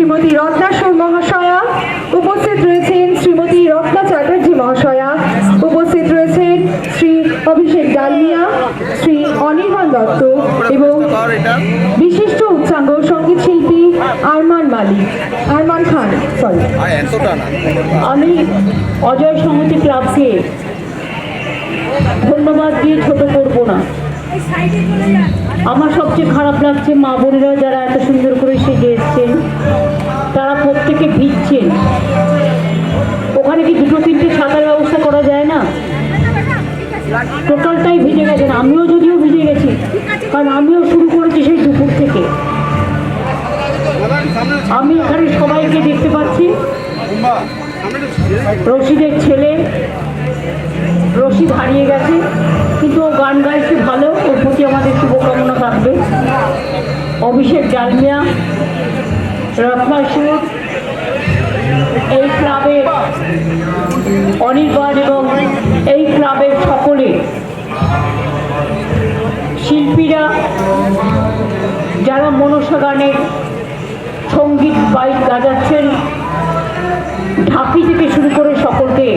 শ্রীমতী রত্নাসর মহাশয়া। উপস্থিত রয়েছেন শ্রীমতী রত্না চ্যাটার্জি মহাশয়া। উপস্থিত রয়েছেন শ্রী অভিষেক ডালমিয়া শ্রী অনির্বাণ দত্ত এবং বিশিষ্ট উচ্চাঙ্গ সংগীত শিল্পী আরমান মালিক। আরমান খান সরি আমি অজয় সমিতি ক্লাবকে ধন্যবাদ দিয়ে ছোট করব না। আমার সবচেয়ে খারাপ লাগছে মা বোনেরা যারা এত সুন্দর করে সেজে এসছেন, তারা প্রত্যেকে ভিজছেন। ওখানে কি দুটো তিনটে ছাতার ব্যবস্থা করা যায় না? টোটালটাই ভিজে গেছেন আমিও যদিও ভিজে গেছি, কারণ আমিও শুরু করেছি সেই দুপুর থেকে। আমি এখানে সবাইকে দেখতে পাচ্ছি। রশিদের ছেলে অভিষেক ডালমিয়া রত্নাসুর এই ক্লাবের অনির্বাণ এবং এই ক্লাবের সকলে শিল্পীরা, যারা মনসা গানের সংগীত বাইক গাজাচ্ছেন, ঢাকি থেকে শুরু করে সকলকে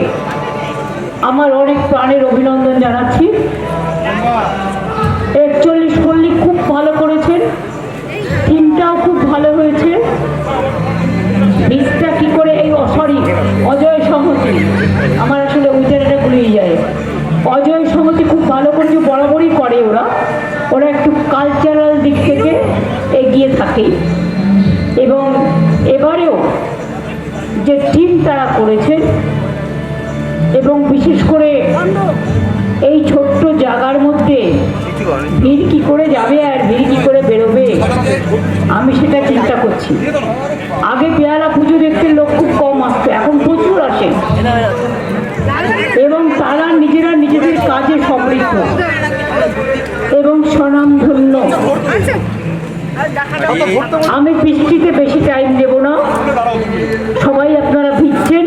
আমার অনেক প্রাণের অভিনন্দন জানাচ্ছি একচল্লিশ পল্লী খুব ভালো করেছেন থিমটাও খুব ভালো হয়েছে? বীজটা কি করে এই সরি অজয় সংহতি? আমার আসলে উইটারটা ভুলেই যায়। অজয় সংহতি খুব ভালো করেছে বরাবরই করে ওরা। ওরা একটু কালচারাল দিক থেকে এগিয়ে থাকে। এবং এবারেও যে টিম তারা করেছে, এবং বিশেষ করে এই ছোট্ট জায়গার মধ্যে ভিড় কি করে যাবে আর ভিড় কি করে আমি সেটা চিন্তা করছি। আগে পেয়ালা পুজো দেখতে লোক খুব কম আসতো, এখন প্রচুর আসে। এবং তারা নিজেরা নিজেদের কাজে সমৃদ্ধ। এবং স্বনামধন্য। আমি বৃষ্টিতে বেশি টাইম দেব না। সবাই আপনারা ভিজছেন।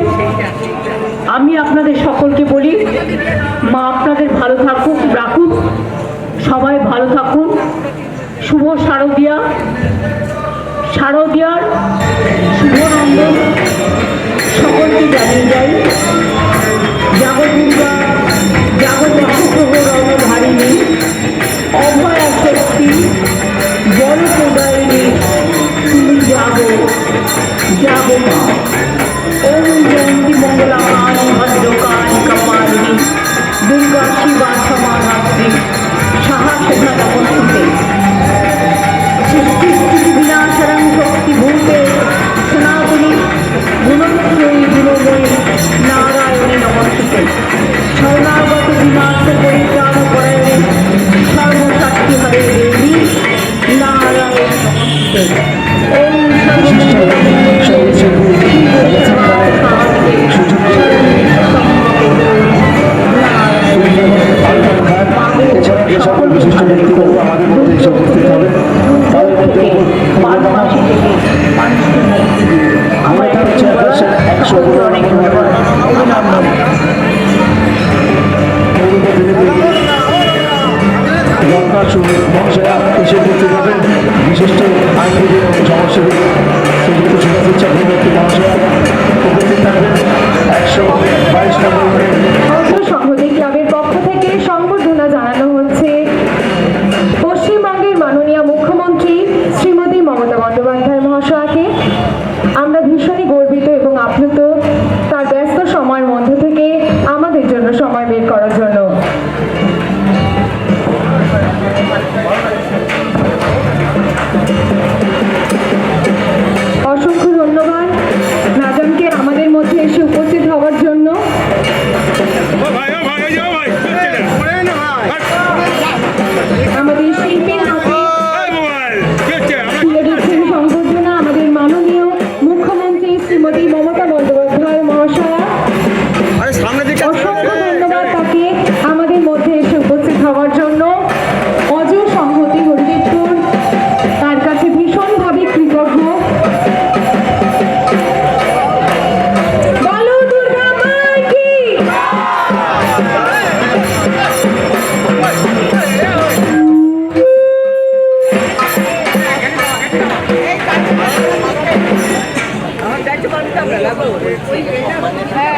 আমি আপনাদের সকলকে বলি মা আপনাদের ভালো থাকুক রাখুক সবাই ভালো থাকুন শুভ শারদিয়া। শারদিয়ার শুভনন্দন সকলকে জানিয়ে যাই। জাগো দুর্গা জাগো দশগ্রহ রণধারিণী অভয়া শক্তি বল প্রদায়িনী তুমি জাগো জাগো মা ওম মঙ্গলা কালী ভদ্রকালী কপালিনী দুর্গা শিবা মহাশয়া এসে হবেন বিশিষ্ট আইনজীবী এবং সমাজসেবী পশ্চিমবঙ্গের মাননীয় মুখ্যমন্ত্রী মমতা আমরা ভীষণই গর্বিত এবং আপ্লুত। তার ব্যস্ত সময়ের মধ্যে থেকে আমাদের জন্য সময় বের করার জন্য। হ্যাঁ